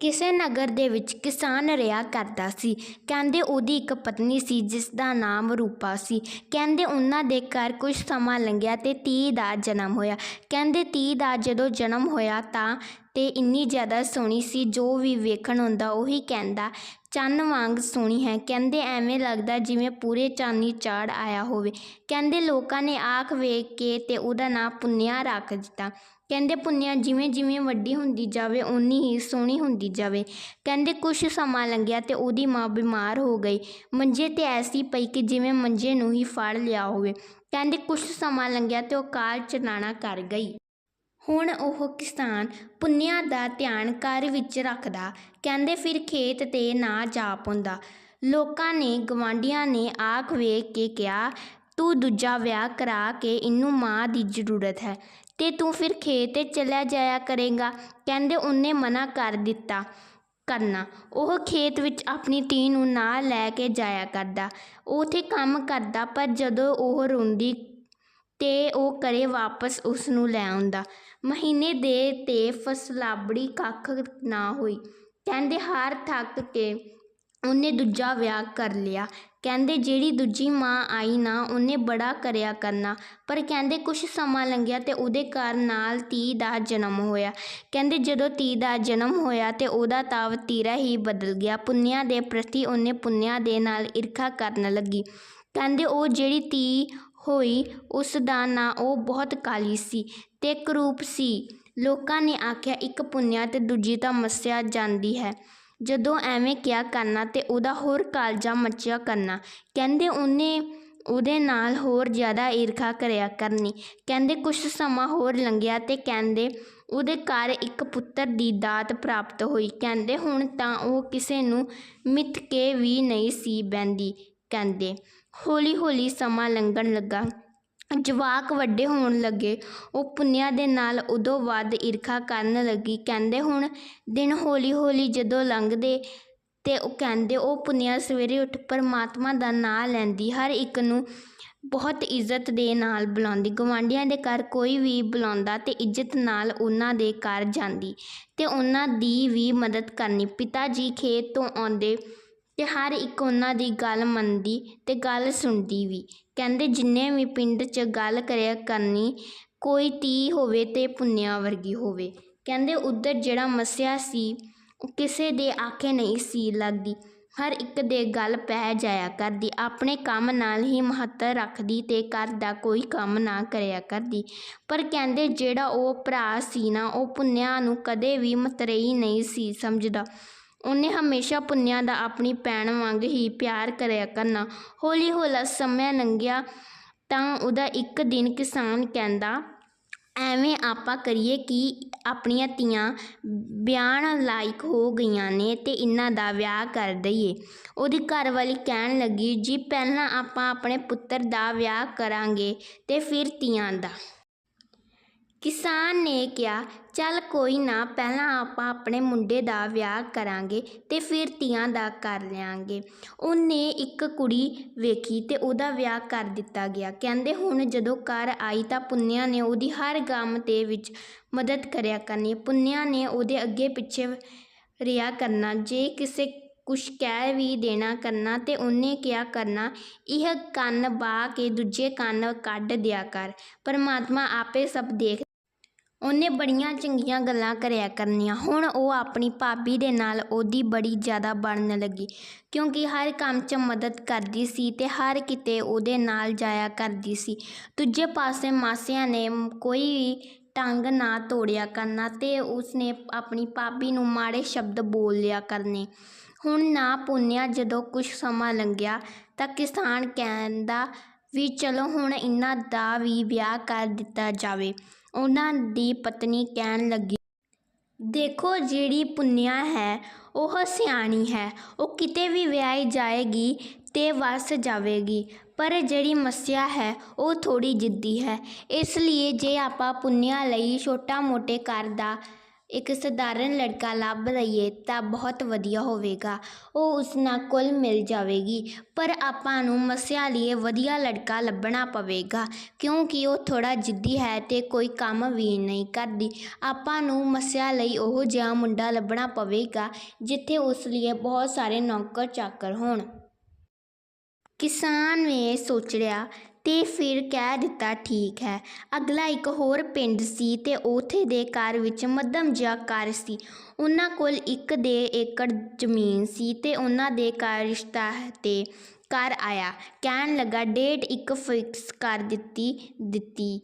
ਕਿਸੇ ਨਗਰ ਦੇ ਵਿੱਚ ਕਿਸਾਨ ਰਿਹਾ ਕਰਦਾ ਸੀ। ਕਹਿੰਦੇ ਉਹਦੀ ਇੱਕ ਪਤਨੀ ਸੀ ਜਿਸ ਦਾ ਨਾਮ ਰੂਪਾ ਸੀ। ਕਹਿੰਦੇ ਉਹਨਾਂ ਦੇ ਘਰ ਕੁਝ ਸਮਾਂ ਲੰਘਿਆ ਅਤੇ ਧੀ ਦਾ ਜਨਮ ਹੋਇਆ। ਕਹਿੰਦੇ ਧੀ ਦਾ ਜਦੋਂ ਜਨਮ ਹੋਇਆ ਤਾਂ ਤੇ ਇੰਨੀ ਜ਼ਿਆਦਾ ਸੋਹਣੀ ਸੀ, ਜੋ ਵੀ ਵੇਖਣ ਹੁੰਦਾ ਉਹੀ ਕਹਿੰਦਾ, ਚੰਨ ਵਾਂਗ ਸੋਹਣੀ ਹੈ। ਕਹਿੰਦੇ ਐਵੇਂ ਲੱਗਦਾ ਜਿਵੇਂ ਪੂਰੇ ਚਾਨੀ ਚਾੜ ਆਇਆ ਹੋਵੇ। ਕਹਿੰਦੇ ਲੋਕਾਂ ਨੇ ਆਖ ਵੇਖ ਕੇ ਅਤੇ ਉਹਦਾ ਨਾਂ ਪੁੰਨਿਆ ਰੱਖ ਦਿੱਤਾ। ਕਹਿੰਦੇ ਪੁੰਨਿਆ ਜਿਵੇਂ ਜਿਵੇਂ ਵੱਡੀ ਹੁੰਦੀ ਜਾਵੇ, ਓਨੀ ਹੀ ਸੋਹਣੀ ਹੁੰਦੀ ਜਾਵੇ। ਕਹਿੰਦੇ ਕੁਛ ਸਮਾਂ ਲੰਘਿਆ ਤੇ ਉਹਦੀ ਮਾਂ ਬਿਮਾਰ ਹੋ ਗਈ। ਮੰਜੇ ਤੇ ਐਸੀ ਪਈ ਕਿ ਜਿਵੇਂ ਮੰਜੇ ਨੂੰ ਹੀ ਫੜ ਲਿਆ ਹੋਵੇ। ਕਹਿੰਦੇ ਕੁਛ ਸਮਾਂ ਲੰਘਿਆ ਤੇ ਉਹ ਕਾਲ ਚਲਾਣਾ ਕਰ ਗਈ। ਹੁਣ ਉਹ ਕਿਸਾਨ ਪੁੰਨਿਆ ਦਾ ਧਿਆਨ ਘਰ ਵਿੱਚ ਰੱਖਦਾ। ਕਹਿੰਦੇ ਫਿਰ ਖੇਤ ਤੇ ਨਾ ਜਾ ਪਾਉਂਦਾ ਲੋਕਾਂ ਨੇ ਗਵਾਂਢੀਆਂ ਨੇ ਆਖ ਵੇਖ ਕੇ ਕਿਹਾ, ਤੂੰ ਦੂਜਾ ਵਿਆਹ ਕਰਾ ਕੇ ਇਹਨੂੰ ਮਾਂ ਦੀ ਜ਼ਰੂਰਤ ਹੈ। ਅਤੇ ਤੂੰ ਫਿਰ ਖੇਤ ਤੇ ਚਲਿਆ ਜਾਇਆ ਕਰੇਗਾ। ਕਹਿੰਦੇ ਉਹਨੇ ਮਨਾ ਕਰ ਦਿੱਤਾ ਕਰਨਾ। ਉਹ ਖੇਤ ਵਿੱਚ ਆਪਣੀ ਧੀ ਨੂੰ ਨਾਲ ਲੈ ਕੇ ਜਾਇਆ ਕਰਦਾ। ਉਹ ਉਥੇ ਕੰਮ ਕਰਦਾ, ਪਰ ਜਦੋਂ ਉਹ ਰੋਂਦੀ ਤੇ ਉਹ ਘਰੇ ਵਾਪਸ ਉਸ ਨੂੰ ਲੈ ਆਉਂਦਾ। ਮਹੀਨੇ ਦੇ ਤੇ ਫਸਲਾਬੜੀ ਕੱਖ ਨਾ ਹੋਈ। ਕਹਿੰਦੇ ਹਾਰ ਥੱਕ ਕੇ ਉਹਨੇ ਦੂਜਾ ਵਿਆਹ ਕਰ ਲਿਆ। ਕਹਿੰਦੇ, ਜਿਹੜੀ ਦੂਜੀ ਮਾਂ ਆਈ ਨਾ, ਉਹਨੇ ਬੜਾ ਕਰਿਆ ਕਰਨਾ। ਪਰ ਕਹਿੰਦੇ, ਕੁਛ ਸਮਾਂ ਲੰਘਿਆ ਅਤੇ ਉਹਦੇ ਘਰ ਨਾਲ ਧੀ ਦਾ ਜਨਮ ਹੋਇਆ। ਕਹਿੰਦੇ, ਜਦੋਂ ਧੀ ਦਾ ਜਨਮ ਹੋਇਆ ਤਾਂ ਉਹਦਾ ਤਾਵ ਤੀਰਾ ਹੀ ਬਦਲ ਗਿਆ। ਪੁੰਨਿਆ ਦੇ ਪ੍ਰਤੀ ਉਹਨੇ ਪੁੰਨਿਆ ਦੇ ਨਾਲ ਈਰਖਾ ਕਰਨ ਲੱਗੀ। ਕਹਿੰਦੇ, ਉਹ ਜਿਹੜੀ ਧੀ ਹੋਈ, ਉਸ ਦਾ ਨਾਂ ਉਹ ਬਹੁਤ ਕਾਲੀ ਸੀ ਅਤੇ ਕਰੂਪ ਸੀ। ਲੋਕਾਂ ਨੇ ਆਖਿਆ, ਇੱਕ ਪੁੰਨਿਆ ਅਤੇ ਦੂਜੀ ਤਾਂ ਮੱਸਿਆ ਜਾਂਦੀ ਹੈ। ਜਦੋਂ ਐਵੇਂ ਕਿਹਾ ਕਰਨਾ ਤੇ ਉਹਦਾ ਹੋਰ ਕਾਲਜਾ ਮੱਚਿਆ ਕਰਨਾ। ਕਹਿੰਦੇ ਉਹਨੇ ਉਹਦੇ ਨਾਲ ਹੋਰ ਜ਼ਿਆਦਾ ਈਰਖਾ ਕਰਿਆ ਕਰਨੀ। ਕਹਿੰਦੇ ਕੁਛ ਸਮਾਂ ਹੋਰ ਲੰਘਿਆ ਅਤੇ ਕਹਿੰਦੇ ਉਹਦੇ ਘਰ ਇੱਕ ਪੁੱਤਰ ਦੀ ਦਾਤ ਪ੍ਰਾਪਤ ਹੋਈ। ਕਹਿੰਦੇ ਹੁਣ ਤਾਂ ਉਹ ਕਿਸੇ ਨੂੰ ਮਿੱਥ ਕੇ ਵੀ ਨਹੀਂ ਸੀ ਬਹਿੰਦੀ। ਕਹਿੰਦੇ ਹੌਲੀ ਹੌਲੀ ਸਮਾਂ ਲੰਘਣ ਲੱਗਾ। ਜਵਾਕ ਵੱਡੇ ਹੋਣ ਲੱਗੇ। ਉਹ ਪੁੰਨਿਆ ਦੇ ਨਾਲ ਉਦੋਂ ਵੱਧ ਈਰਖਾ ਕਰਨ ਲੱਗੀ। ਕਹਿੰਦੇ ਹੁਣ ਦਿਨ ਹੌਲੀ ਹੌਲੀ ਜਦੋਂ ਲੰਘਦੇ ਅਤੇ ਉਹ ਕਹਿੰਦੇ, ਉਹ ਪੁੰਨਿਆ ਸਵੇਰੇ ਉੱਠ ਪਰਮਾਤਮਾ ਦਾ ਨਾਂ ਲੈਂਦੀ, ਹਰ ਇੱਕ ਨੂੰ ਬਹੁਤ ਇੱਜ਼ਤ ਦੇ ਨਾਲ ਬੁਲਾਉਂਦੀ। ਗੁਆਂਢੀਆਂ ਦੇ ਘਰ ਕੋਈ ਵੀ ਬੁਲਾਉਂਦਾ ਅਤੇ ਇੱਜ਼ਤ ਨਾਲ ਉਹਨਾਂ ਦੇ ਘਰ ਜਾਂਦੀ ਅਤੇ ਉਹਨਾਂ ਦੀ ਵੀ ਮਦਦ ਕਰਨੀ। ਪਿਤਾ ਜੀ ਖੇਤ ਤੋਂ ਆਉਂਦੇ ਅਤੇ ਹਰ ਇੱਕ ਉਹਨਾਂ ਦੀ ਗੱਲ ਮੰਨਦੀ ਅਤੇ ਗੱਲ ਸੁਣਦੀ ਵੀ। ਕਹਿੰਦੇ, ਜਿੰਨੇ ਵੀ ਪਿੰਡ 'ਚ ਗੱਲ ਕਰਿਆ ਕਰਨੀ, ਕੋਈ ਧੀ ਹੋਵੇ ਅਤੇ ਪੁੰਨਿਆ ਵਰਗੀ ਹੋਵੇ। ਕਹਿੰਦੇ, ਉੱਧਰ ਜਿਹੜਾ ਮੱਸਿਆ ਸੀ, ਉਹ ਕਿਸੇ ਦੇ ਆਖੇ ਨਹੀਂ ਸੀ ਲੱਗਦੀ। ਹਰ ਇੱਕ ਦੇ ਗੱਲ ਪੈ ਜਾਇਆ ਕਰਦੀ। ਆਪਣੇ ਕੰਮ ਨਾਲ ਹੀ ਮਹੱਤਵ ਰੱਖਦੀ ਅਤੇ ਘਰ ਦਾ ਕੋਈ ਕੰਮ ਨਾ ਕਰਿਆ ਕਰਦੀ। ਪਰ ਕਹਿੰਦੇ, ਜਿਹੜਾ ਉਹ ਭਰਾ ਸੀ ਨਾ, ਉਹ ਪੁੰਨਿਆ ਨੂੰ ਕਦੇ ਵੀ ਮਤਰੇਈ ਨਹੀਂ ਸੀ ਸਮਝਦਾ। ਉਹਨੇ ਹਮੇਸ਼ਾ ਪੁੰਨਿਆ ਦਾ ਆਪਣੀ ਭੈਣ ਵਾਂਗ ਹੀ ਪਿਆਰ ਕਰਿਆ ਕਰਨਾ। ਹੌਲੀ ਹੌਲਾ ਸਮਾਂ ਲੰਘਿਆ ਤਾਂ ਉਹਦਾ ਇੱਕ ਦਿਨ ਕਿਸਾਨ ਕਹਿੰਦਾ, ਐਵੇਂ ਆਪਾਂ ਕਰੀਏ ਕਿ ਆਪਣੀਆਂ ਧੀਆਂ ਵਿਆਹਣ ਲਾਇਕ ਹੋ ਗਈਆਂ ਨੇ ਤੇ ਇਹਨਾਂ ਦਾ ਵਿਆਹ ਕਰ ਦਈਏ। ਉਹਦੀ ਘਰਵਾਲੀ ਕਹਿਣ ਲੱਗੀ, ਜੀ, ਪਹਿਲਾਂ ਆਪਾਂ ਆਪਣੇ ਪੁੱਤਰ ਦਾ ਵਿਆਹ ਕਰਾਂਗੇ ਤੇ ਫਿਰ ਧੀਆਂ ਦਾ। ਕਿਸਾਨ ਨੇ ਕਿਹਾ, ਚੱਲ ਕੋਈ ਨਾ, ਪਹਿਲਾਂ ਆਪਾਂ ਆਪਣੇ ਮੁੰਡੇ ਦਾ ਵਿਆਹ ਕਰਾਂਗੇ ਅਤੇ ਫਿਰ ਧੀਆਂ ਦਾ ਕਰ ਲਿਆਂਗੇ। ਉਹਨੇ ਇੱਕ ਕੁੜੀ ਵੇਖੀ ਅਤੇ ਉਹਦਾ ਵਿਆਹ ਕਰ ਦਿੱਤਾ ਗਿਆ। ਕਹਿੰਦੇ, ਹੁਣ ਜਦੋਂ ਘਰ ਆਈ ਤਾਂ ਪੁੰਨਿਆ ਨੇ ਉਹਦੀ ਹਰ ਗਮ ਦੇ ਵਿੱਚ ਮਦਦ ਕਰਿਆ ਕਰਨੀ ਪੁੰਨਿਆ ਨੇ ਉਹਦੇ ਅੱਗੇ ਪਿੱਛੇ ਰਿਹਾ ਕਰਨਾ। ਜੇ ਕਿਸੇ ਕੁਛ ਕਹਿ ਵੀ ਦੇਣਾ ਕਰਨਾ ਤੇ ਉਹਨੇ ਕਿਹਾ ਕਰਨਾ, ਇਹ ਕੰਨ ਬਾ ਕੇ ਦੂਜੇ ਕੰਨ ਕੱਢ ਦਿਆ ਕਰ। ਪਰਮਾਤਮਾ ਆਪੇ ਸਭ ਦੇਖ ਉਹਨੇ ਬੜੀਆਂ ਚੰਗੀਆਂ ਗੱਲਾਂ ਕਰਿਆ ਕਰਨੀਆਂ। ਹੁਣ ਉਹ ਆਪਣੀ ਭਾਬੀ ਦੇ ਨਾਲ ਉਹਦੀ ਬੜੀ ਜ਼ਿਆਦਾ ਬਣਨ ਲੱਗੀ, ਕਿਉਂਕਿ ਹਰ ਕੰਮ 'ਚ ਮਦਦ ਕਰਦੀ ਸੀ ਅਤੇ ਹਰ ਕਿਤੇ ਉਹਦੇ ਨਾਲ ਜਾਇਆ ਕਰਦੀ ਸੀ। ਦੂਜੇ ਪਾਸੇ ਮਾਸਿਆਂ ਨੇ ਕੋਈ ਵੀ ਢੰਗ ਨਾ ਤੋੜਿਆ ਕਰਨਾ ਅਤੇ ਉਸਨੇ ਆਪਣੀ ਭਾਬੀ ਨੂੰ ਮਾੜੇ ਸ਼ਬਦ ਬੋਲ ਲਿਆ ਕਰਨੇ। ਹੁਣ ਨਾ ਪੁੰਨਿਆ ਜਦੋਂ ਕੁਛ ਸਮਾਂ ਲੰਘਿਆ ਤਾਂ ਕਿਸਾਨ ਕਹਿੰਦਾ ਵੀ ਚਲੋ ਹੁਣ ਇਹਨਾਂ ਦਾ ਵੀ ਵਿਆਹ ਕਰ ਦਿੱਤਾ ਜਾਵੇ। ਉਹਨਾਂ ਦੀ ਪਤਨੀ ਕਹਿਣ ਲੱਗੀ, ਦੇਖੋ ਜਿਹੜੀ ਪੁੰਨਿਆ ਹੈ, ਉਹ ਸਿਆਣੀ ਹੈ। ਉਹ ਕਿਤੇ ਵੀ ਵਿਆਹੀ ਜਾਏਗੀ ਤੇ ਵਸ ਜਾਵੇਗੀ, ਪਰ ਜਿਹੜੀ ਮੱਸਿਆ ਹੈ, ਉਹ ਥੋੜੀ ਜਿੱਦੀ ਹੈ। ਇਸ ਲਈ ਜੇ ਆਪਾਂ ਪੁੰਨਿਆ ਲਈ ਛੋਟਾ ਮੋਟੇ ਘਰ ਦਾ ਇੱਕ ਸਧਾਰਨ ਲੜਕਾ ਲੱਭ ਲਈਏ ਤਾਂ ਬਹੁਤ ਵਧੀਆ ਹੋਵੇਗਾ। ਉਹ ਉਸ ਨਾਲ ਕੁਲ ਮਿਲ ਜਾਵੇਗੀ। ਪਰ ਆਪਾਂ ਨੂੰ ਮੱਸਿਆ ਲਈ ਵਧੀਆ ਲੜਕਾ ਲੱਭਣਾ ਪਵੇਗਾ। ਕਿਉਂਕਿ ਉਹ ਥੋੜ੍ਹਾ ਜਿੱਦੀ ਹੈ ਅਤੇ ਕੋਈ ਕੰਮ ਵੀ ਨਹੀਂ ਕਰਦੀ। ਆਪਾਂ ਨੂੰ ਮੱਸਿਆ ਲਈ ਉਹ ਜਿਹਾ ਮੁੰਡਾ ਲੱਭਣਾ ਪਵੇਗਾ, ਜਿੱਥੇ ਉਸ ਲਈ ਬਹੁਤ ਸਾਰੇ ਨੌਕਰ ਚਾਕਰ ਹੋਣ। ਕਿਸਾਨ ਨੇ ਸੋਚ ਲਿਆ ਤੇ ਫਿਰ ਕਹਿ ਦਿੱਤਾ, ਠੀਕ ਹੈ। ਅਗਲਾ ਇੱਕ ਹੋਰ ਪਿੰਡ ਸੀ ਅਤੇ ਉੱਥੇ ਦੇ ਘਰ ਵਿੱਚ ਮੱਧਮ ਜਿਹਾ ਘਰ ਸੀ। ਉਹਨਾਂ ਕੋਲ ਇੱਕ ਦੇ ਏਕੜ ਜ਼ਮੀਨ ਸੀ ਅਤੇ ਉਹਨਾਂ ਦੇ ਘਰ ਰਿਸ਼ਤਾ ਤੇ ਘਰ ਆਇਆ। ਕਹਿਣ ਲੱਗਾ, ਡੇਟ ਇੱਕ ਫਿਕਸ ਕਰ ਦਿੱਤੀ ਦਿੱਤੀ।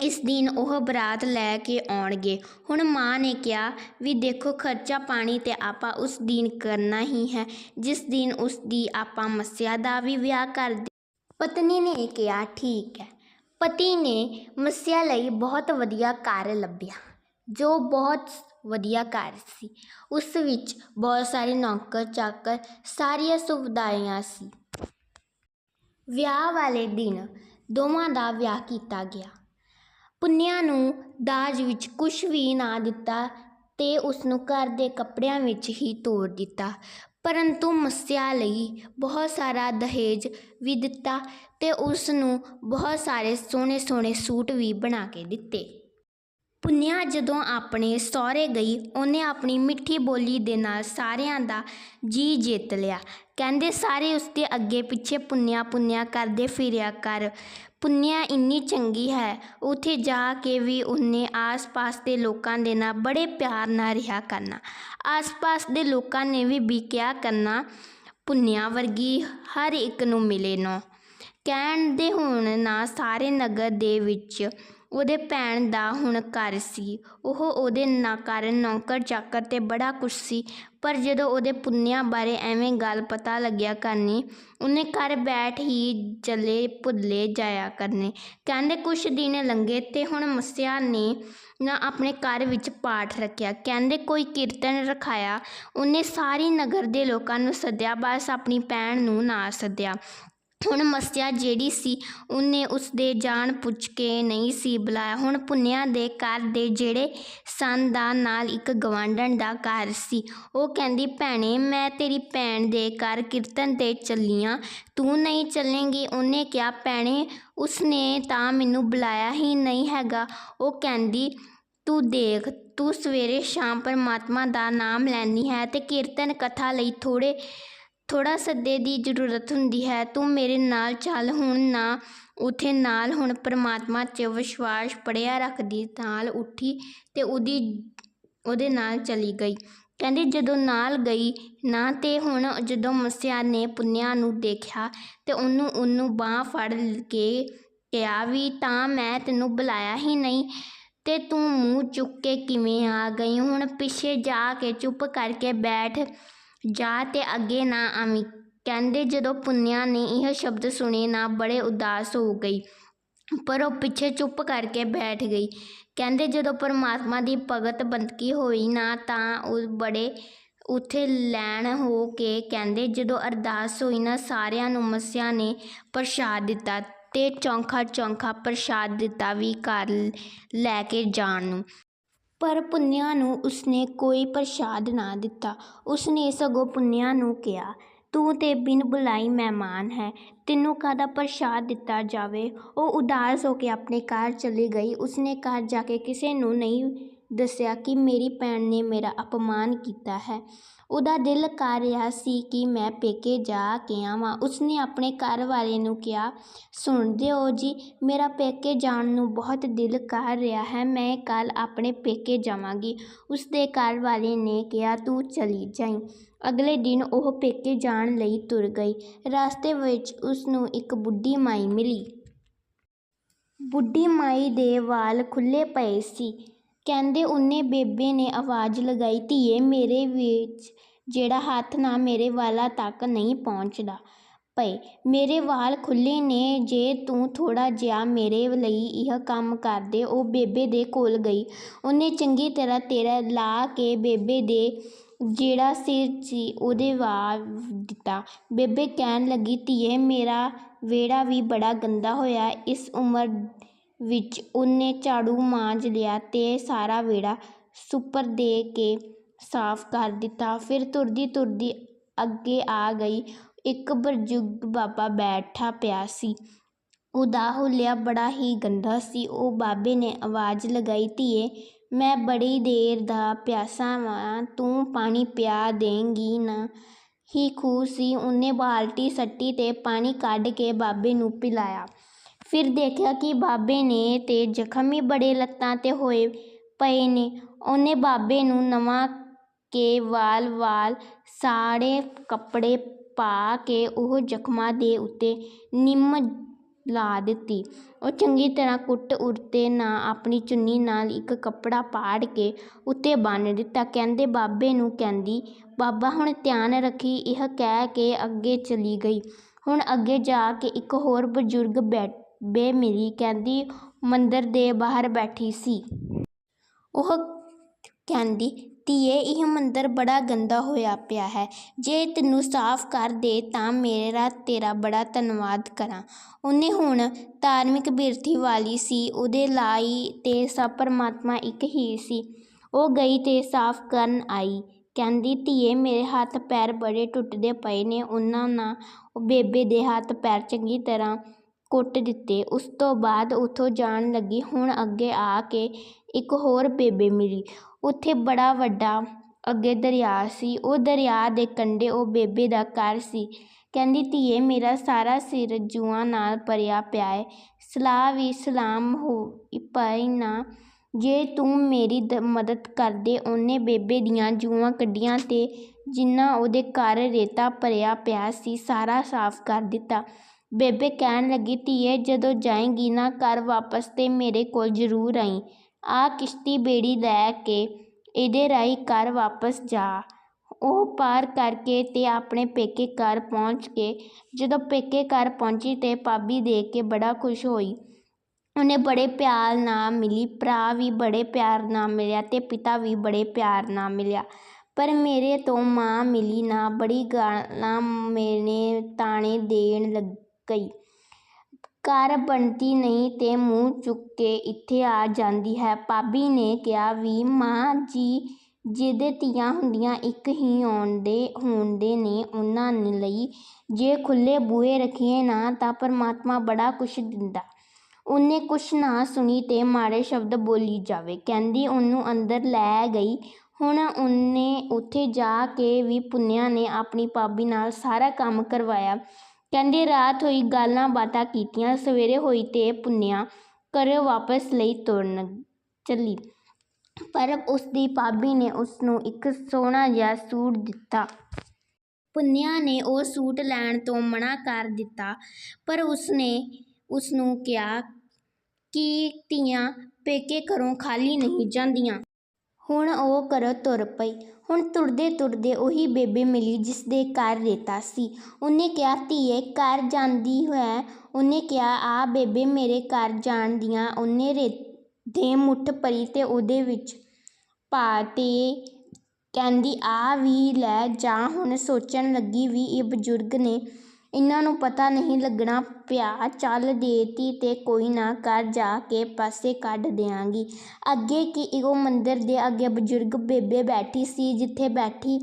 ਇਸ ਦਿਨ ਉਹ ਬਰਾਤ ਲੈ ਕੇ ਆਉਣਗੇ। ਹੁਣ ਮਾਂ ਨੇ ਕਿਹਾ, ਵੀ ਦੇਖੋ, ਖਰਚਾ ਪਾਣੀ ਤੇ ਆਪਾਂ ਉਸ ਦਿਨ ਕਰਨਾ ਹੀ ਹੈ। ਜਿਸ ਦਿਨ ਉਸ ਦੀ ਆਪਾਂ ਮੱਸਿਆ ਦਾ ਵੀ ਵਿਆਹ ਕਰ ਪਤਨੀ ਨੇ ਕਿਹਾ, ਠੀਕ ਹੈ। ਪਤੀ ਨੇ ਮੱਸਿਆ ਲਈ ਬਹੁਤ ਵਧੀਆ ਘਰ ਲੱਭਿਆ, ਜੋ ਬਹੁਤ ਵਧੀਆ ਘਰ ਸੀ। ਉਸ ਵਿੱਚ ਬਹੁਤ ਸਾਰੇ ਨੌਕਰ ਚਾਕਰ, ਸਾਰੀਆਂ ਸੁਵਿਧਾਵਾਂ ਸੀ। ਵਿਆਹ ਵਾਲੇ ਦਿਨ ਦੋਵਾਂ ਦਾ ਵਿਆਹ ਕੀਤਾ ਗਿਆ। ਪੁੰਨਿਆ ਨੂੰ ਦਾਜ ਵਿੱਚ ਕੁਝ ਵੀ ਨਾ ਦਿੱਤਾ ਤੇ ਉਸ ਨੂੰ ਘਰ ਦੇ ਕੱਪੜਿਆਂ ਵਿੱਚ ਹੀ ਤੋੜ ਦਿੱਤਾ। ਪਰੰਤੂ ਮੱਸਿਆ ਲਈ ਬਹੁਤ ਸਾਰਾ ਦਹੇਜ ਵੀ ਦਿੱਤਾ ਅਤੇ ਉਸ ਨੂੰ ਬਹੁਤ ਸਾਰੇ ਸੋਹਣੇ ਸੋਹਣੇ ਸੂਟ ਵੀ ਬਣਾ ਕੇ ਦਿੱਤੇ। ਪੁੰਨਿਆ ਜਦੋਂ ਆਪਣੇ ਸਹੁਰੇ ਗਈ, ਉਹਨੇ ਆਪਣੀ ਮਿੱਠੀ ਬੋਲੀ ਦੇ ਨਾਲ ਸਾਰਿਆਂ ਦਾ ਜੀਅ ਜਿੱਤ ਲਿਆ। ਕਹਿੰਦੇ, ਸਾਰੇ ਉਸਦੇ ਅੱਗੇ ਪਿੱਛੇ ਪੁੰਨਿਆ ਪੁੰਨਿਆ ਕਰਦੇ ਫਿਰਿਆ ਕਰ। ਪੁੰਨਿਆ ਇੰਨੀ ਚੰਗੀ ਹੈ। ਉੱਥੇ ਜਾ ਕੇ ਵੀ ਉਹਨੇ ਆਸ-ਪਾਸ ਦੇ ਲੋਕਾਂ ਦੇ ਨਾਲ ਬੜੇ ਪਿਆਰ ਨਾਲ ਰਿਹਾ ਕਰਨਾ। ਆਸ-ਪਾਸ ਦੇ ਲੋਕਾਂ ਨੇ ਵੀ ਵੀ ਕਿਹਾ ਕਰਨਾ ਪੁੰਨਿਆ ਵਰਗੀ ਹਰ ਇੱਕ ਨੂੰ ਮਿਲੇ ਨੋ। ਕਹਿਣ ਦੇ ਹੁਣ ਨਾ ਸਾਰੇ ਨਗਰ ਦੇ ਵਿੱਚ ਉਹਦੇ ਭੈਣ ਦਾ ਹੁਣ ਘਰ ਸੀ। ਉਹ ਉਹਦੇ ਨਾ ਕਾਰਨ ਨੌਕਰ ਚਾਕਰ ਤੇ ਬੜਾ ਕੁਛ ਸੀ। ਪਰ ਜਦੋਂ ਉਹਦੇ ਪੁੰਨਿਆਂ ਬਾਰੇ ਐਵੇਂ ਗੱਲ ਪਤਾ ਲੱਗਿਆ ਕਰਨੀ, ਉਹਨੇ ਘਰ ਬੈਠ ਹੀ ਚੱਲੇ ਭੁੱਲੇ ਜਾਇਆ ਕਰਨੇ। ਕਹਿੰਦੇ ਕੁਛ ਦਿਨ ਲੰਘੇ ਅਤੇ ਹੁਣ ਮੱਸਿਆ ਨੇ ਨਾ ਆਪਣੇ ਘਰ ਵਿੱਚ ਪਾਠ ਰੱਖਿਆ। ਕਹਿੰਦੇ ਕੋਈ ਕੀਰਤਨ ਰਖਾਇਆ। ਉਹਨੇ ਸਾਰੀ ਨਗਰ ਦੇ ਲੋਕਾਂ ਨੂੰ ਸੱਦਿਆ, ਬਸ ਆਪਣੀ ਭੈਣ ਨੂੰ ਨਾ ਸੱਦਿਆ। ਹੁਣ ਮੱਸਿਆ ਜਿਹੜੀ ਸੀ, ਉਹਨੇ ਉਸ ਦੇ ਜਾਣ ਪੁੱਛ ਕੇ ਨਹੀਂ ਸੀ ਬੁਲਾਇਆ। ਹੁਣ ਪੁੰਨਿਆ ਦੇ ਘਰ ਦੇ ਜਿਹੜੇ ਸਨ ਦਾ ਨਾਲ ਇੱਕ ਗਵਾਂਢਣ ਦਾ ਘਰ ਸੀ। ਉਹ ਕਹਿੰਦੀ, ਭੈਣੇ, ਮੈਂ ਤੇਰੀ ਭੈਣ ਦੇ ਘਰ ਕੀਰਤਨ ਤੇ ਚੱਲੀ ਚੱਲੀਆਂ ਤੂੰ ਨਹੀਂ ਚੱਲੇਂਗੀ? ਉਹਨੇ ਕਿਹਾ, ਭੈਣੇ, ਉਸਨੇ ਤਾਂ ਮੈਨੂੰ ਬੁਲਾਇਆ ਹੀ ਨਹੀਂ ਹੈਗਾ। ਉਹ ਕਹਿੰਦੀ, ਤੂੰ ਦੇਖ, ਤੂੰ ਸਵੇਰੇ ਸ਼ਾਮ ਪਰਮਾਤਮਾ ਦਾ ਨਾਮ ਲੈਂਦੀ ਹੈ ਤੇ ਕੀਰਤਨ ਕਥਾ ਲਈ ਥੋੜੇ ਥੋੜ੍ਹਾ ਸੱਦੇ ਦੀ ਜ਼ਰੂਰਤ ਹੁੰਦੀ ਹੈ। ਤੂੰ ਮੇਰੇ ਨਾਲ ਚੱਲ ਹੁਣ ਨਾ ਉੱਥੇ ਨਾਲ ਹੁਣ ਪਰਮਾਤਮਾ 'ਚ ਵਿਸ਼ਵਾਸ ਪੜ੍ਹਿਆ ਰੱਖਦੀ ਨਾਲ ਉੱਠੀ ਅਤੇ ਉਹਦੀ, ਉਹਦੇ ਨਾਲ ਚਲੀ ਗਈ। ਕਹਿੰਦੀ, ਜਦੋਂ ਨਾਲ ਗਈ ਨਾ ਤੇ ਹੁਣ ਜਦੋਂ ਮੱਸਿਆ ਨੇ ਪੁੰਨਿਆ ਨੂੰ ਦੇਖਿਆ ਤੇ ਉਹਨੂੰ ਉਹਨੂੰ ਬਾਂਹ ਫੜ ਕੇ ਕਿਹਾ ਵੀ, ਤਾਂ ਮੈਂ ਤੈਨੂੰ ਬੁਲਾਇਆ ਹੀ ਨਹੀਂ ਅਤੇ ਤੂੰ ਮੂੰਹ ਚੁੱਕ ਕੇ ਕਿਵੇਂ ਆ ਗਈ? ਹੁਣ ਪਿੱਛੇ ਜਾ ਕੇ ਚੁੱਪ ਕਰਕੇ ਬੈਠ ਜਾ ਅਤੇ ਅੱਗੇ ਨਾ ਆਵੀਂ। ਕਹਿੰਦੇ ਜਦੋਂ ਪੁੰਨਿਆ ਨੇ ਇਹ ਸ਼ਬਦ ਸੁਣੇ ਨਾ ਬੜੇ ਉਦਾਸ ਹੋ ਗਈ। ਪਰ ਉਹ ਪਿੱਛੇ ਚੁੱਪ ਕਰਕੇ ਬੈਠ ਗਈ। ਕਹਿੰਦੇ ਜਦੋਂ ਪਰਮਾਤਮਾ ਦੀ ਭਗਤ ਬੰਦਗੀ ਹੋਈ ਨਾ ਤਾਂ ਉਹ ਬੜੇ ਉੱਥੇ ਲੈਣ ਹੋ ਕੇ ਕਹਿੰਦੇ ਜਦੋਂ ਅਰਦਾਸ ਹੋਈ ਨਾ ਸਾਰਿਆਂ ਨੂੰ ਮੱਸਿਆ ਨੇ ਪ੍ਰਸ਼ਾਦ ਦਿੱਤਾ ਅਤੇ ਚੌਂਖਾ ਚੌਂਖਾ ਪ੍ਰਸ਼ਾਦ ਦਿੱਤਾ ਵੀ ਘਰ ਲੈ ਕੇ ਜਾਣ ਨੂੰ। ਪਰ ਪੁੰਨਿਆ ਨੂੰ ਉਸਨੇ ਕੋਈ ਪ੍ਰਸ਼ਾਦ ਨਾ ਦਿੱਤਾ। ਉਸਨੇ ਸਗੋਂ ਪੁੰਨਿਆ ਨੂੰ ਕਿਹਾ, ਤੂੰ ਤੇ ਬਿਨ ਬੁਲਾਈ ਮਹਿਮਾਨ ਹੈ, ਤੈਨੂੰ ਕਾਹਦਾ ਪ੍ਰਸ਼ਾਦ ਦਿੱਤਾ ਜਾਵੇ? ਉਹ ਉਦਾਸ ਹੋ ਕੇ ਆਪਣੇ ਘਰ ਚਲੀ ਗਈ। ਉਸਨੇ ਘਰ ਜਾ ਕੇ ਕਿਸੇ ਨੂੰ ਨਹੀਂ ਦੱਸਿਆ ਕਿ ਮੇਰੀ ਭੈਣ ਨੇ ਮੇਰਾ ਅਪਮਾਨ ਕੀਤਾ ਹੈ। ਉਹਦਾ ਦਿਲ ਕਰ ਰਿਹਾ ਸੀ ਕਿ ਮੈਂ ਪੇਕੇ ਜਾ ਕੇ ਆਵਾਂ। ਉਸਨੇ ਆਪਣੇ ਘਰ ਵਾਲੇ ਨੂੰ ਕਿਹਾ ਸੁਣਦੇ ਹੋ ਜੀ, ਮੇਰਾ ਪੇਕੇ ਜਾਣ ਨੂੰ ਬਹੁਤ ਦਿਲ ਕਰ ਰਿਹਾ ਹੈ। ਮੈਂ ਕੱਲ੍ਹ ਆਪਣੇ ਪੇਕੇ ਜਾਵਾਂਗੀ। ਉਸਦੇ ਘਰ ਵਾਲੇ ਨੇ ਕਿਹਾ, ਤੂੰ ਚਲੀ ਜਾਈਂ। ਅਗਲੇ ਦਿਨ ਉਹ ਪੇਕੇ ਜਾਣ ਲਈ ਤੁਰ ਗਈ। ਰਸਤੇ ਵਿੱਚ ਉਸਨੂੰ ਇੱਕ ਬੁੱਢੀ ਮਾਈ ਮਿਲੀ। ਬੁੱਢੀ ਮਾਈ ਦੇ ਵਾਲ ਖੁੱਲ੍ਹੇ ਪਏ ਸੀ। ਕਹਿੰਦੇ ਉਹਨੇ ਬੇਬੇ ਨੇ ਆਵਾਜ਼ ਲਗਾਈ, ਧੀਏ, ਮੇਰੇ ਵਿੱਚ ਜਿਹੜਾ ਹੱਥ ਨਾ ਮੇਰੇ ਵਾਲਾਂ ਤੱਕ ਨਹੀਂ ਪਹੁੰਚਦਾ। ਪਏ ਮੇਰੇ ਵਾਲ ਖੁੱਲ੍ਹੇ ਨੇ, ਜੇ ਤੂੰ ਥੋੜ੍ਹਾ ਜਿਹਾ ਮੇਰੇ ਲਈ ਇਹ ਕੰਮ ਕਰ ਦੇ। ਉਹ ਬੇਬੇ ਦੇ ਕੋਲ ਗਈ। ਉਹਨੇ ਚੰਗੀ ਤਰ੍ਹਾਂ ਤੇਰਾ ਲਾ ਕੇ ਬੇਬੇ ਦੇ ਜਿਹੜਾ ਸਿਰ ਸੀ, ਉਹਦੇ ਵਾਲ ਦਿੱਤਾ। ਬੇਬੇ ਕਹਿਣ ਲੱਗੀ, ਧੀਏ, ਮੇਰਾ ਵਿਹੜਾ ਵੀ ਬੜਾ ਗੰਦਾ ਹੋਇਆ। ਇਸ ਉਮਰ ਵਿੱਚ ਉਹਨੇ ਝਾੜੂ ਮਾਂਜ ਲਿਆ ਅਤੇ ਸਾਰਾ ਵਿਹੜਾ ਸੁਪਰ ਦੇ ਕੇ ਸਾਫ਼ ਕਰ ਦਿੱਤਾ। ਫਿਰ ਤੁਰਦੀ ਤੁਰਦੀ ਅੱਗੇ ਆ ਗਈ। ਇੱਕ ਬਜ਼ੁਰਗ ਬਾਬਾ ਬੈਠਾ ਪਿਆ ਸੀ। ਉਹਦਾ ਹੁਲੀਆ ਬੜਾ ਹੀ ਗੰਦਾ ਸੀ। ਉਹ ਬਾਬੇ ਨੇ ਆਵਾਜ਼ ਲਗਾਈ, ਧੀਏ, ਮੈਂ ਬੜੀ ਦੇਰ ਦਾ ਪਿਆਸਾ ਵਾਂ, ਤੂੰ ਪਾਣੀ ਪਿਆ ਦੇਂਗੀ ਨਾ। ਹੀ ਖੂਹ ਸੀ। ਉਹਨੇ ਬਾਲਟੀ ਸੱਟੀ ਤੇ ਪਾਣੀ ਕੱਢ ਕੇ ਬਾਬੇ ਨੂੰ ਪਿਲਾਇਆ। ਫਿਰ ਦੇਖਿਆ ਕਿ ਬਾਬੇ ਨੇ ਤੇ ਜ਼ਖਮ ਹੀ ਬੜੇ ਲੱਤਾਂ ਤੇ ਹੋਏ ਪਏ ਨੇ। ਉਹਨੇ ਬਾਬੇ ਨੂੰ ਨਵਾਂ ਕੇ ਵਾਲ ਵਾਲ ਸਾੜੇ ਕੱਪੜੇ ਪਾ ਕੇ ਉਹ ਜ਼ਖਮਾਂ ਦੇ ਉੱਤੇ ਨਿੰਮ ਲਾ ਦਿੱਤੀ। ਉਹ ਚੰਗੀ ਤਰ੍ਹਾਂ ਕੁੱਟ ਉਰਤੇ ਨਾ ਆਪਣੀ ਚੁੰਨੀ ਨਾਲ ਇੱਕ ਕੱਪੜਾ ਪਾੜ ਕੇ ਉੱਤੇ ਬੰਨ੍ਹ ਦਿੱਤਾ। ਕਹਿੰਦੇ ਬਾਬੇ ਨੂੰ ਕਹਿੰਦੀ, ਬਾਬਾ, ਹੁਣ ਧਿਆਨ ਰੱਖੀ, ਇਹ ਕਹਿ ਕੇ ਅੱਗੇ ਚਲੀ ਗਈ। ਹੁਣ ਅੱਗੇ ਜਾ ਕੇ ਇੱਕ ਹੋਰ ਬਜ਼ੁਰਗ ਬੈਠ ਬੇ ਮਿਲੀ ਕਹਿੰਦੀ, ਮੰਦਰ ਦੇ ਬਾਹਰ ਬੈਠੀ ਸੀ। ਉਹ ਕਹਿੰਦੀ, ਧੀਏ, ਇਹ ਮੰਦਰ ਬੜਾ ਗੰਦਾ ਹੋਇਆ ਪਿਆ ਹੈ। ਜੇ ਤੈਨੂੰ ਸਾਫ਼ ਕਰ ਦੇ ਤਾਂ ਮੇਰਾ ਤੇਰਾ ਬੜਾ ਧੰਨਵਾਦ ਕਰਾਂ। ਉਹਨੇ ਹੁਣ ਧਾਰਮਿਕ ਬਿਰਤੀ ਵਾਲੀ ਸੀ, ਉਹਦੇ ਲਈ ਤੇ ਸਭ ਪਰਮਾਤਮਾ ਇੱਕ ਹੀ ਸੀ। ਉਹ ਗਈ ਤੇ ਸਾਫ਼ ਕਰਨ ਆਈ। ਕਹਿੰਦੀ, ਧੀਏ, ਮੇਰੇ ਹੱਥ ਪੈਰ ਬੜੇ ਟੁੱਟਦੇ ਪਏ ਨੇ, ਉਹਨਾਂ ਨਾਲ ਉਹ ਬੇਬੇ ਦੇ ਹੱਥ ਪੈਰ ਚੰਗੀ ਤਰ੍ਹਾਂ ਕੁੱਟ ਦਿੱਤੇ। ਉਸ ਤੋਂ ਬਾਅਦ ਉੱਥੋਂ ਜਾਣ ਲੱਗੀ। ਹੁਣ ਅੱਗੇ ਆ ਕੇ ਇੱਕ ਹੋਰ ਬੇਬੇ ਮਿਲੀ। ਉੱਥੇ ਬੜਾ ਵੱਡਾ ਅੱਗੇ ਦਰਿਆ ਸੀ। ਉਹ ਦਰਿਆ ਦੇ ਕੰਢੇ ਉਹ ਬੇਬੇ ਦਾ ਘਰ ਸੀ। ਕਹਿੰਦੀ, ਧੀਏ, ਮੇਰਾ ਸਾਰਾ ਸਿਰ ਜੂਆਂ ਨਾਲ ਭਰਿਆ ਪਿਆ ਹੈ ਸਲਾਹ ਵੀ ਸਲਾਮ ਹੋ ਪਾਈ ਨਾ। ਜੇ ਤੂੰ ਮੇਰੀ ਦ, ਮਦਦ ਕਰਦੇ ਉਹਨੇ ਬੇਬੇ ਦੀਆਂ ਜੂਆਂ ਕੱਢੀਆਂ ਅਤੇ ਜਿੰਨਾ ਉਹਦੇ ਘਰ ਰੇਤਾ ਭਰਿਆ ਪਿਆ ਸੀ, ਸਾਰਾ ਸਾਫ਼ ਕਰ ਦਿੱਤਾ। ਬੇਬੇ ਕਹਿਣ ਲੱਗੀ, ਧੀਏ, ਜਦੋਂ ਜਾਏਂਗੀ ਨਾ ਘਰ ਵਾਪਸ ਤਾਂ ਮੇਰੇ ਕੋਲ ਜ਼ਰੂਰ ਆਈ। ਆਹ ਕਿਸ਼ਤੀ ਬੇੜੀ ਲੈ ਕੇ ਇਹਦੇ ਰਾਹੀਂ ਘਰ ਵਾਪਸ ਜਾ। ਉਹ ਪਾਰ ਕਰਕੇ ਅਤੇ ਆਪਣੇ ਪੇਕੇ ਘਰ ਪਹੁੰਚ ਕੇ, ਜਦੋਂ ਪੇਕੇ ਘਰ ਪਹੁੰਚੀ ਤਾਂ ਭਾਬੀ ਦੇਖ ਕੇ ਬੜਾ ਖੁਸ਼ ਹੋਈ। ਉਹਨੇ ਬੜੇ ਪਿਆਰ ਨਾਲ ਮਿਲੀ, ਭਰਾ ਵੀ ਬੜੇ ਪਿਆਰ ਨਾਲ ਮਿਲਿਆ ਅਤੇ ਪਿਤਾ ਵੀ ਬੜੇ ਪਿਆਰ ਨਾਲ ਮਿਲਿਆ। ਪਰ ਮੇਰੇ ਤੋਂ ਮਾਂ ਮਿਲੀ ਨਾ, ਬੜੀ ਗਾਲਾਂ ਮੇਰੇ ਤਾਣੇ ਦੇਣ ਲੱਗ। ਗਈ। ਘਰ ਬਣਦੀ ਨਹੀਂ ਤੇ ਮੂੰਹ ਚੁੱਕ ਕੇ ਇੱਥੇ ਆ ਜਾਂਦੀ ਹੈ। ਭਾਬੀ ਨੇ ਕਿਹਾ ਵੀ, ਮਾਂ ਜੀ, ਜਿਹਦੇ ਧੀਆਂ ਹੁੰਦੀਆਂ, ਇੱਕ ਹੀ ਆਉਂਦੇ, ਹੁੰਦੇ ਨੇ ਉਹਨਾਂ ਲਈ। ਜੇ ਖੁੱਲ੍ਹੇ ਬੂਹੇ ਰੱਖੀਏ ਨਾ ਤਾਂ ਪਰਮਾਤਮਾ ਬੜਾ ਕੁਛ ਦਿੰਦਾ। ਉਹਨੇ ਕੁਛ ਨਾ ਸੁਣੀ ਤੇ ਮਾੜੇ ਸ਼ਬਦ ਬੋਲੀ ਜਾਵੇ। ਕਹਿੰਦੀ, ਉਹਨੂੰ ਅੰਦਰ ਲੈ ਗਈ। ਹੁਣ ਉਹਨੇ ਉੱਥੇ ਜਾ ਕੇ ਵੀ ਪੁੰਨਿਆ ਨੇ ਆਪਣੀ ਭਾਬੀ ਨਾਲ ਸਾਰਾ ਕੰਮ ਕਰਵਾਇਆ। ਕਹਿੰਦੇ, ਰਾਤ ਹੋਈ ਗੱਲਾਂ ਬਾਤਾਂ ਕੀਤੀਆਂ, ਸਵੇਰੇ ਹੋਈ ਤੇ ਪੁੰਨਿਆ, ਘਰ ਵਾਪਸ ਲਈ ਤੁਰਨ ਚੱਲੀ। ਪਰ ਉਸਦੀ ਭਾਬੀ ਨੇ ਉਸਨੂੰ ਇੱਕ ਸੋਹਣਾ ਜਿਹਾ ਸੂਟ ਦਿੱਤਾ। ਪੁੰਨਿਆ ਨੇ ਉਹ ਸੂਟ ਲੈਣ ਤੋਂ ਮਨਾ ਕਰ ਦਿੱਤਾ, ਪਰ ਉਸਨੇ ਉਸਨੂੰ ਕਿਹਾ ਕਿ ਧੀਆਂ ਪੇਕੇ ਘਰੋਂ ਖਾਲੀ ਨਹੀਂ ਜਾਂਦੀਆਂ। ਹੁਣ ਉਹ ਘਰੋਂ ਤੁਰ ਪਈ। ਹੁਣ ਤੁਰਦੇ ਤੁਰਦੇ ਉਹੀ ਬੇਬੇ ਮਿਲੀ ਜਿਸ ਦੇ ਘਰ ਰੇਤਾ ਸੀ। ਉਹਨੇ ਕਿਹਾ, ਧੀਏ, ਘਰ ਜਾਂਦੀ ਹੈ। ਉਹਨੇ ਕਿਹਾ, ਆ ਬੇਬੇ, ਮੇਰੇ ਘਰ ਜਾਣ ਦੀਆਂ। ਉਹਨੇ ਰੇਤੇ ਮੁੱਠ ਭਰੀ ਅਤੇ ਉਹਦੇ ਵਿੱਚ ਪਾ ਤੇ ਕਹਿੰਦੀ, ਆ ਵੀ ਲੈ, ਜਾ ਹੁਣ ਸੋਚਣ ਲੱਗੀ ਵੀ ਇਹ ਬਜ਼ੁਰਗ ਨੇ ਇਹਨਾਂ ਨੂੰ ਪਤਾ ਨਹੀਂ ਲੱਗਣਾ ਪਿਆ। ਚੱਲ ਦੇਤੀ ਤੇ ਕੋਈ ਨਾ, ਘਰ ਜਾ ਕੇ ਪਾਸੇ ਕੱਢ ਦਿਆਂਗੀ। ਅੱਗੇ ਕਿ ਉਹ ਮੰਦਰ ਦੇ ਅੱਗੇ ਬਜ਼ੁਰਗ ਬੇਬੇ ਬੈਠੀ ਸੀ, ਜਿੱਥੇ ਬੈਠੀ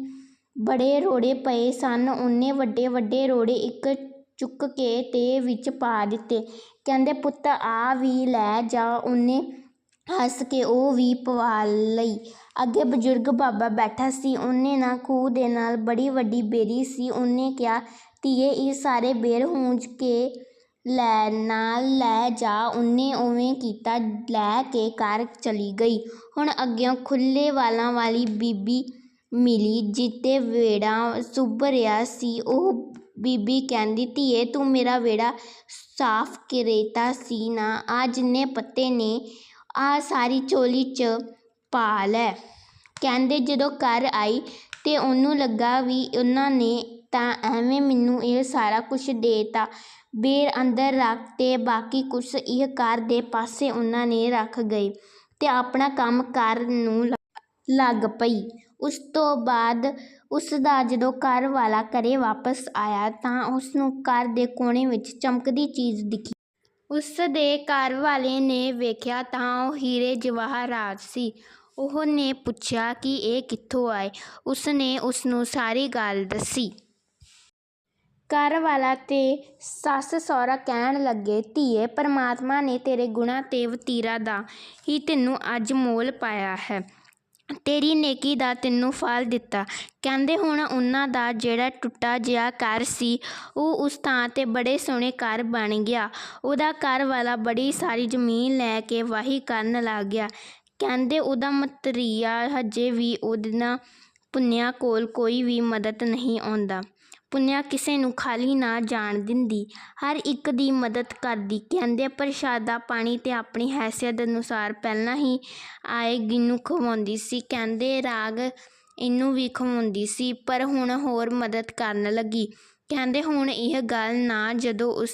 ਬੜੇ ਰੋੜੇ ਪਏ ਸਨ, ਉਹਨੇ ਵੱਡੇ ਵੱਡੇ ਰੋੜੇ ਇੱਕ ਚੁੱਕ ਕੇ ਤੇ ਵਿੱਚ ਪਾ ਦਿੱਤੇ। ਕਹਿੰਦੇ, ਪੁੱਤ ਆ ਵੀ ਲੈ ਜਾ। ਉਹਨੇ ਹੱਸ ਕੇ ਉਹ ਵੀ ਪਵਾ ਲਈ। ਅੱਗੇ ਬਜ਼ੁਰਗ ਬਾਬਾ ਬੈਠਾ ਸੀ, ਉਹਨੇ ਨਾ ਖੂਹ ਦੇ ਨਾਲ ਬੜੀ ਵੱਡੀ ਬੇਰੀ ਸੀ, ਉਹਨੇ ਕਿਹਾ ਧੀਏ, ਇਹ ਸਾਰੇ ਬੇਰ ਹੂੰਝ ਕੇ ਲੈ, ਨਾਲ ਲੈ ਜਾ। ਉਹਨੇ ਉਵੇਂ ਕੀਤਾ, ਲੈ ਕੇ ਘਰ ਚਲੀ ਗਈ। ਹੁਣ ਅੱਗਿਓਂ ਖੁੱਲ੍ਹੇ ਵਾਲਾਂ ਵਾਲੀ ਬੀਬੀ ਮਿਲੀ, ਜਿੱਤੇ ਵਿਹੜਾ ਸੁੱਭ ਰਿਹਾ ਸੀ। ਉਹ ਬੀਬੀ ਕਹਿੰਦੀ, ਧੀਏ, ਤੂੰ ਮੇਰਾ ਵਿਹੜਾ ਸਾਫ਼ ਕਰੇਤਾ ਸੀ ਨਾ। ਆਹ ਜਿੰਨੇ ਪੱਤੇ ਨੇ ਆਹ ਸਾਰੀ ਝੋਲੀ 'ਚ ਪਾ ਲੈ। ਕਹਿੰਦੇ ਜਦੋਂ ਘਰ ਆਈ ਤਾਂ ਉਹਨੂੰ ਲੱਗਾ ਵੀ ਉਹਨਾਂ ਨੇ ਤਾਂ ਐਵੇਂ ਮੈਨੂੰ ਇਹ ਸਾਰਾ ਕੁਛ ਦੇ ਤਾ। ਬੇਰ ਅੰਦਰ ਰੱਖ ਅਤੇ ਬਾਕੀ ਕੁਛ ਇਹ ਘਰ ਦੇ ਪਾਸੇ ਉਹਨਾਂ ਨੇ ਰੱਖ ਗਏ ਅਤੇ ਆਪਣਾ ਕੰਮ ਕਰਨ ਨੂੰ ਲ, ਲੱਗ ਪਈ। ਉਸ ਤੋਂ ਬਾਅਦ ਉਸ ਦਾ ਜਦੋਂ ਘਰ ਵਾਲਾ ਘਰ ਵਾਪਸ ਆਇਆ ਤਾਂ ਉਸ ਨੂੰ ਘਰ ਦੇ ਕੋਣੇ ਵਿੱਚ ਚਮਕਦੀ ਚੀਜ਼ ਦਿਖੀ। ਉਸ ਦੇ ਘਰ ਵਾਲੇ ਨੇ ਵੇਖਿਆ ਤਾਂ ਉਹ ਹੀਰੇ ਜਵਾਹਰਾਤ ਸੀ। ਉਹ ਨੇ ਪੁੱਛਿਆ ਕਿ ਇਹ ਕਿੱਥੋਂ ਆਏ? ਉਸ ਨੇ ਉਸ ਨੂੰ ਸਾਰੀ ਗੱਲ ਦੱਸੀ। ਘਰ ਵਾਲਾ ਤੇ ਸੱਸ ਸਹੁਰਾ ਕਹਿਣ ਲੱਗੇ, ਧੀਏ, ਪਰਮਾਤਮਾ ਨੇ ਤੇਰੇ ਗੁਣਾਂ ਤੇ ਵਤੀਰਾ ਦਾ ਹੀ ਤੈਨੂੰ ਅੱਜ ਮੋਲ ਪਾਇਆ ਹੈ। ਤੇਰੀ ਨੇਕੀ ਦਾ ਤੈਨੂੰ ਫਲ ਦਿੱਤਾ। ਕਹਿੰਦੇ ਹੁਣ ਉਹਨਾਂ ਦਾ ਜਿਹੜਾ ਟੁੱਟਾ ਜਿਹਾ ਘਰ ਸੀ, ਉਹ ਉਸ ਥਾਂ ਤੇ ਬੜੇ ਸੋਹਣੇ ਘਰ ਬਣ ਗਿਆ। ਉਹਦਾ ਘਰ ਵਾਲਾ ਬੜੀ ਸਾਰੀ ਜ਼ਮੀਨ ਲੈ ਕੇ ਵਾਹੀ ਕਰਨ ਲੱਗ ਗਿਆ। ਕਹਿੰਦੇ ਉਹਦਾ ਮਤਰੀਆ ਹਜੇ ਵੀ ਉਹਦੇ ਪੁੰਨਿਆ ਕੋਲ ਕੋਈ ਵੀ ਮਦਦ ਨਹੀਂ ਆਉਂਦਾ। ਪੁੰਨਿਆ ਕਿਸੇ ਨੂੰ ਖਾਲੀ ਨਾ ਜਾਣ ਦਿੰਦੀ। ਹਰ ਇੱਕ ਦੀ ਮਦਦ ਕਰਦੀ। ਕਹਿੰਦੇ ਪ੍ਰਸ਼ਾਦਾ ਪਾਣੀ ਤੇ ਆਪਣੀ ਹੈਸੀਅਤ ਅਨੁਸਾਰ ਪਹਿਲਾਂ ਹੀ ਆਏਗੀ ਨੂੰ ਖਵਾਉਂਦੀ ਸੀ। ਕਹਿੰਦੇ, ਰਾਗ ਇਹਨੂੰ ਵੀ ਖਵਾਉਂਦੀ ਸੀ, ਪਰ ਹੁਣ ਹੋਰ ਮਦਦ ਕਰਨ ਲੱਗੀ। ਕਹਿੰਦੇ, ਹੁਣ ਇਹ ਗੱਲ ਨਾ ਜਦੋਂ ਉਸ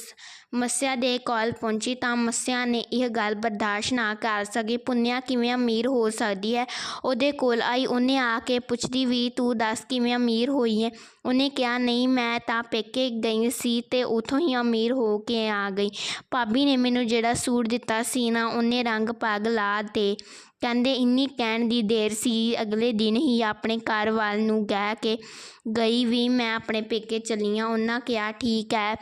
ਮੱਸਿਆ ਦੇ ਕੋਲ ਪਹੁੰਚੀ, ਤਾਂ ਮੱਸਿਆ ਨੇ ਇਹ ਗੱਲ ਬਰਦਾਸ਼ਤ ਨਾ ਕਰ ਸਕੀ। ਪੁੰਨਿਆ, ਕਿਵੇਂ ਅਮੀਰ ਹੋ ਸਕਦੀ ਹੈ? ਉਹਦੇ ਕੋਲ ਆਈ, ਉਹਨੇ ਆ ਕੇ ਪੁੱਛਦੀ ਵੀ, ਤੂੰ ਦੱਸ ਕਿਵੇਂ ਅਮੀਰ ਹੋਈ ਹੈ ਉਹਨੇ ਕਿਹਾ, ਨਹੀਂ, ਮੈਂ ਤਾਂ ਪੇਕੇ ਗਈ ਸੀ ਤੇ ਉਥੋਂ ਹੀ ਅਮੀਰ ਹੋ ਕੇ ਆ ਗਈ। ਭਾਬੀ ਨੇ ਮੈਨੂੰ ਜਿਹੜਾ ਸੂਟ ਦਿੱਤਾ ਸੀ ਨਾ, ਉਹਨੇ ਰੰਗ ਪੱਗ ਲਾ ਤੇ ਕਹਿੰਦੇ, ਇੰਨੀ ਕਹਿਣ ਦੀ ਦੇਰ ਸੀ, ਅਗਲੇ ਦਿਨ ਹੀ ਆਪਣੇ ਘਰ ਵੱਲ ਨੂੰ ਕਹਿ ਕੇ ਗਈ ਵੀ ਮੈਂ ਆਪਣੇ ਪੇਕੇ ਚੱਲੀ ਹਾਂ ਉਹਨਾਂ ਕਿਹਾ, ਠੀਕ ਹੈ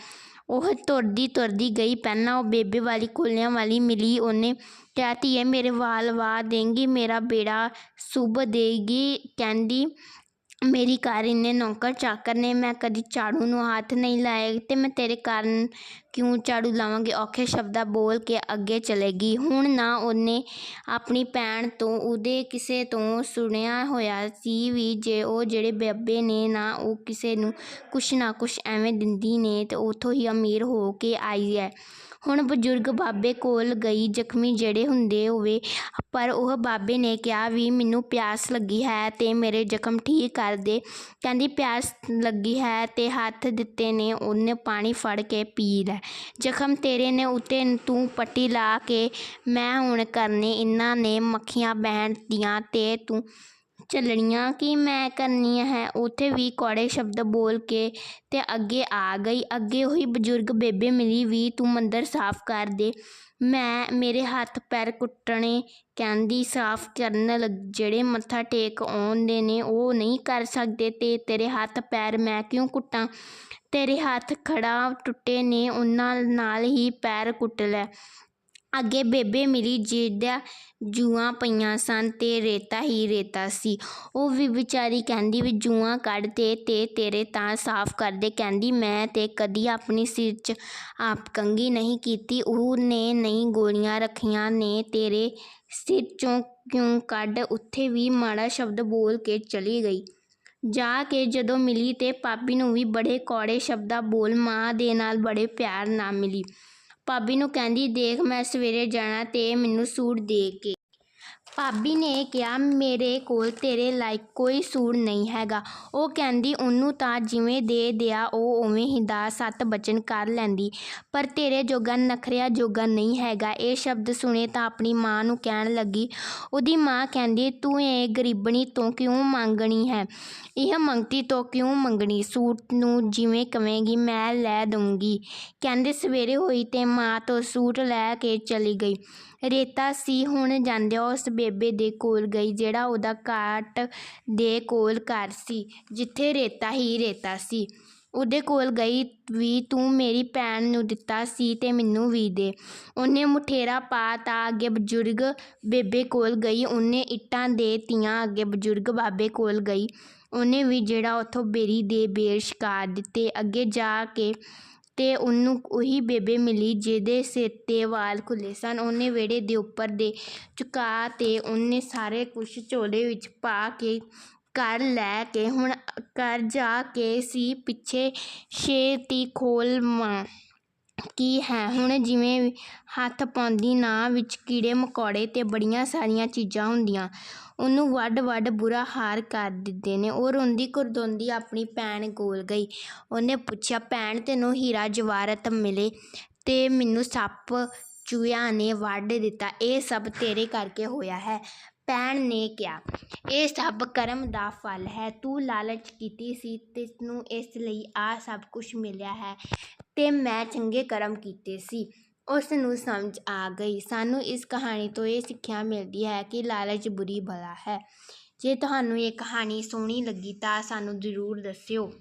ਉਹ ਤੁਰਦੀ ਤੁਰਦੀ ਗਈ। ਪਹਿਲਾਂ ਉਹ ਬੇਬੇ ਵਾਲੀ ਕੋਲਿਆਂ ਵਾਲੀ ਮਿਲੀ। ਉਹਨੇ ਕਿਹਾ, ਧੀਏ, ਮੇਰੇ ਵਾਲ ਵਾ ਦੇਂਗੀ, ਮੇਰਾ ਬੇੜਾ ਸੁਭ ਦੇਗੀ। ਕਹਿੰਦੀ ਮੇਰੀ ਘਰ ਇੰਨੇ ਨੌਕਰ ਚਾਕਰ ਨੇ, ਮੈਂ ਕਦੀ ਝਾੜੂ ਨੂੰ ਹੱਥ ਨਹੀਂ ਲਾਇਆ ਅਤੇ ਮੈਂ ਤੇਰੇ ਕਾਰਨ ਕਿਉਂ ਝਾੜੂ ਲਾਵਾਂਗੀ? ਔਖੇ ਸ਼ਬਦਾਂ ਬੋਲ ਕੇ ਅੱਗੇ ਚਲੇਗੀ ਹੁਣ ਨਾ ਉਹਨੇ ਆਪਣੀ ਭੈਣ ਤੋਂ ਉਹਦੇ ਕਿਸੇ ਤੋਂ ਸੁਣਿਆ ਹੋਇਆ ਸੀ ਵੀ ਜੇ ਉਹ ਜਿਹੜੇ ਬੇਬੇ ਨੇ ਨਾ, ਉਹ ਕਿਸੇ ਨੂੰ ਕੁਛ ਨਾ ਕੁਛ ਐਵੇਂ ਦਿੰਦੀ ਨੇ ਤੇ ਉੱਥੋਂ ਹੀ ਅਮੀਰ ਹੋ ਕੇ ਆਈ ਹੈ। ਹੁਣ ਬਜ਼ੁਰਗ ਬਾਬੇ ਕੋਲ ਗਈ, ਜ਼ਖਮੀ ਜਿਹੜੇ ਹੁੰਦੇ ਹੋਵੇ, ਪਰ ਉਹ ਬਾਬੇ ਨੇ ਕਿਹਾ ਵੀ ਮੈਨੂੰ ਪਿਆਸ ਲੱਗੀ ਹੈ ਅਤੇ ਮੇਰੇ ਜ਼ਖਮ ਠੀਕ ਕਰ ਦੇ। ਕਹਿੰਦੀ, ਪਿਆਸ ਲੱਗੀ ਹੈ ਅਤੇ ਹੱਥ ਦਿੱਤੇ ਨੇ, ਉਹਨੇ ਪਾਣੀ ਫੜ ਕੇ ਪੀ ਲੈ। ਜ਼ਖਮ ਤੇਰੇ ਨੇ ਉੱਤੇ, ਤੂੰ ਪੱਟੀ ਲਾ ਕੇ ਮੈਂ ਹੁਣ ਕਰਨੇ, ਇਹਨਾਂ ਨੇ ਮੱਖੀਆਂ ਬਹਿਣ ਦੀਆਂ ਅਤੇ ਤੂੰ ਚੱਲਣੀਆਂ ਕਿ ਮੈਂ ਕਰਨੀਆਂ ਹੈ। ਉੱਥੇ ਵੀ ਕੌੜੇ ਸ਼ਬਦ ਬੋਲ ਕੇ ਤੇ ਅੱਗੇ ਆ ਗਈ। ਅੱਗੇ ਉਹੀ ਬਜ਼ੁਰਗ ਬੇਬੇ ਮਿਲੀ ਵੀ, ਤੂੰ ਮੰਦਰ ਸਾਫ਼ ਕਰ ਦੇ। ਮੈਂ ਮੇਰੇ ਹੱਥ ਪੈਰ ਕੁੱਟਣੇ ਕਹਿੰਦੀ, ਸਾਫ਼ ਕਰਨ ਲੱਗ ਜਿਹੜੇ ਮੱਥਾ ਟੇਕ ਆਉਂਦੇ ਨੇ, ਉਹ ਨਹੀਂ ਕਰ ਸਕਦੇ। ਤੇ ਤੇਰੇ ਹੱਥ ਪੈਰ ਮੈਂ ਕਿਉਂ ਕੁੱਟਾਂ? ਤੇਰੇ ਹੱਥ ਖੜਾ ਟੁੱਟੇ ਨੇ, ਉਹਨਾਂ ਨਾਲ ਹੀ ਪੈਰ ਕੁੱਟ ਲੈ। ਅੱਗੇ ਬੇਬੇ ਮਿਲੀ ਜਿਹਦਾ ਜੂਆਂ ਪਈਆਂ ਸਨ ਅਤੇ ਰੇਤਾ ਹੀ ਰੇਤਾ ਸੀ। ਉਹ ਵੀ ਵਿਚਾਰੀ ਕਹਿੰਦੀ ਵੀ ਜੂਆਂ ਕੱਢ ਦੇ ਤੇ ਤੇਰੇ ਤਾਂ ਸਾਫ਼ ਕਰ ਦੇ। ਕਹਿੰਦੀ, ਮੈਂ ਤਾਂ ਕਦੀ ਆਪਣੀ ਸਿਰ 'ਚ ਆਪ ਕੰਘੀ ਨਹੀਂ ਕੀਤੀ। ਉਹ ਨੇ ਨਹੀਂ ਗੋਲੀਆਂ ਰੱਖੀਆਂ, ਨੇ ਤੇਰੇ ਸਿਰ 'ਚੋਂ ਕਿਉਂ ਕੱਢ? ਉੱਥੇ ਵੀ ਮਾੜਾ ਸ਼ਬਦ ਬੋਲ ਕੇ ਚਲੀ ਗਈ। ਜਾ ਕੇ ਜਦੋਂ ਮਿਲੀ ਤਾਂ ਭਾਬੀ ਨੂੰ ਵੀ ਬੜੇ ਕੌੜੇ ਸ਼ਬਦਾਂ ਬੋਲ ਮਾਂ ਦੇ ਨਾਲ ਬੜੇ ਪਿਆਰ ਨਾਲ ਮਿਲੀ। ਭਾਬੀ ਨੂੰ ਕਹਿੰਦੀ ਦੇਖ ਮੈਂ ਸਵੇਰੇ ਜਾਣਾ ਤੇ ਮੈਨੂੰ ਸੂਟ ਦੇ ਕੇ ਭਾਬੀ ਨੇ ਕਿਹਾ, ਮੇਰੇ ਕੋਲ ਤੇਰੇ ਲਾਇਕ ਕੋਈ ਸੂਟ ਨਹੀਂ ਹੈਗਾ। ਉਹ ਕਹਿੰਦੀ, ਉਹਨੂੰ ਤਾਂ ਜਿਵੇਂ ਦੇ ਦਿਆ, ਉਹ ਉਵੇਂ ਹੀ ਦਾ ਸੱਤ ਬਚਨ ਕਰ ਲੈਂਦੀ। ਪਰ ਤੇਰੇ ਜੋਗਾ ਨਖਰਿਆ ਜੋਗਾ ਨਹੀਂ ਹੈਗਾ। ਇਹ ਸ਼ਬਦ ਸੁਣੇ ਤਾਂ ਆਪਣੀ ਮਾਂ ਨੂੰ ਕਹਿਣ ਲੱਗੀ। ਉਹਦੀ ਮਾਂ ਕਹਿੰਦੀ, ਤੂੰ ਇਹ ਗਰੀਬਣੀ ਤੋਂ ਕਿਉਂ ਮੰਗਣੀ ਹੈ? ਇਹ ਮੰਗਤੀ ਤੋਂ ਕਿਉਂ ਮੰਗਣੀ? ਸੂਟ ਨੂੰ ਜਿਵੇਂ ਕਵੇਂਗੀ, ਮੈਂ ਲੈ ਦਊਂਗੀ। ਕਹਿੰਦੇ, ਸਵੇਰੇ ਹੋਈ ਤੇ ਮਾਂ ਤੋਂ ਸੂਟ ਲੈ ਕੇ ਚਲੀ ਗਈ। ਰੇਤਾ ਸੀ, ਹੁਣ ਜਾਂਦੇ ਉਸ ਬੇਬੇ ਦੇ ਕੋਲ ਗਈ, ਜਿਹੜਾ ਉਹਦਾ ਕਾਟ ਦੇ ਕੋਲ ਘਰ ਸੀ, ਜਿੱਥੇ ਰੇਤਾ ਹੀ ਰੇਤਾ ਸੀ। ਉਹਦੇ ਕੋਲ ਗਈ ਵੀ, ਤੂੰ ਮੇਰੀ ਭੈਣ ਨੂੰ ਦਿੱਤਾ ਸੀ ਤੇ ਮੈਨੂੰ ਵੀ ਦੇ। ਉਹਨੇ ਮੁਠੇਰਾ ਪਾ ਤਾ ਅੱਗੇ ਬਜ਼ੁਰਗ ਬੇਬੇ ਕੋਲ ਗਈ, ਉਹਨੇ ਇੱਟਾਂ ਦੇ ਤੀਆਂ ਅੱਗੇ ਬਜ਼ੁਰਗ ਬਾਬੇ ਕੋਲ ਗਈ। ਉਹਨੇ ਵੀ ਜਿਹੜਾ ਉੱਥੋਂ ਬੇਰੀ ਦੇ ਬੇਰ ਛਕਾ ਦਿੱਤੇ। ਅੱਗੇ ਜਾ ਕੇ ਅਤੇ ਉਹਨੂੰ ਉਹੀ ਬੇਬੇ ਮਿਲੀ ਜਿਹਦੇ ਸਿਰ ਤੇ ਵਾਲ ਖੁੱਲ੍ਹੇ ਸਨ। ਉਹਨੇ ਵਿਹੜੇ ਦੇ ਉੱਪਰ ਦੇ ਚੁਕਾ ਅਤੇ ਉਹਨੇ ਸਾਰੇ ਕੁਛ ਝੋਲੇ ਵਿੱਚ ਪਾ ਕੇ ਘਰ ਲੈ ਕੇ ਹੁਣ ਘਰ ਜਾ ਕੇ ਸੀ ਪਿੱਛੇ ਛੇ ਛੇਤੀ ਖੋਲ ਮਾਂ ਕੀ ਹੈ? ਹੁਣ ਜਿਵੇਂ ਹੱਥ ਪਾਉਂਦੀ ਨਾ ਵਿੱਚ ਕੀੜੇ ਮਕੌੜੇ ਅਤੇ ਬੜੀਆਂ ਸਾਰੀਆਂ ਚੀਜ਼ਾਂ ਹੁੰਦੀਆਂ। ਉਹਨੂੰ ਵੱਢ ਵੱਢ ਬੁਰਾ ਹਾਰ ਕਰ ਦਿੰਦੇ ਨੇ। ਉਹ ਰੋਂਦੀ ਕੁਰਦੋਂਦੀ ਆਪਣੀ ਭੈਣ ਕੋਲ ਗਈ। ਉਹਨੇ ਪੁੱਛਿਆ, ਭੈਣ, ਤੈਨੂੰ ਹੀਰਾ ਜਵਾਹਰਤ ਮਿਲੇ ਅਤੇ ਮੈਨੂੰ ਸੱਪ ਚੂਹਿਆਂ ਨੇ ਵੱਢ ਦਿੱਤਾ। ਇਹ ਸਭ ਤੇਰੇ ਕਰਕੇ ਹੋਇਆ ਹੈ। ਭੈਣ ਨੇ ਕਿਹਾ, ਇਹ ਸਭ ਕਰਮ ਦਾ ਫਲ ਹੈ। ਤੂੰ ਲਾਲਚ ਕੀਤੀ ਸੀ। ਤੈਨੂੰ ਇਸ ਲਈ ਆਹ ਸਭ ਕੁਛ ਮਿਲਿਆ ਹੈ। ਤੇ ਮੈਂ ਚੰਗੇ ਕਰਮ ਕੀਤੇ ਸੀ। ਉਸ ਨੂੰ ਸਮਝ ਆ ਗਈ। ਸਾਨੂੰ ਇਸ ਕਹਾਣੀ ਤੋਂ ਇਹ ਸਿੱਖਿਆ ਮਿਲਦੀ ਹੈ ਕਿ ਲਾਲਚ ਬੁਰੀ ਬਲਾ ਹੈ। ਜੇ ਤੁਹਾਨੂੰ ਇਹ ਕਹਾਣੀ ਸੋਹਣੀ ਲੱਗੀ ਤਾਂ ਸਾਨੂੰ ਜ਼ਰੂਰ ਦੱਸਿਓ।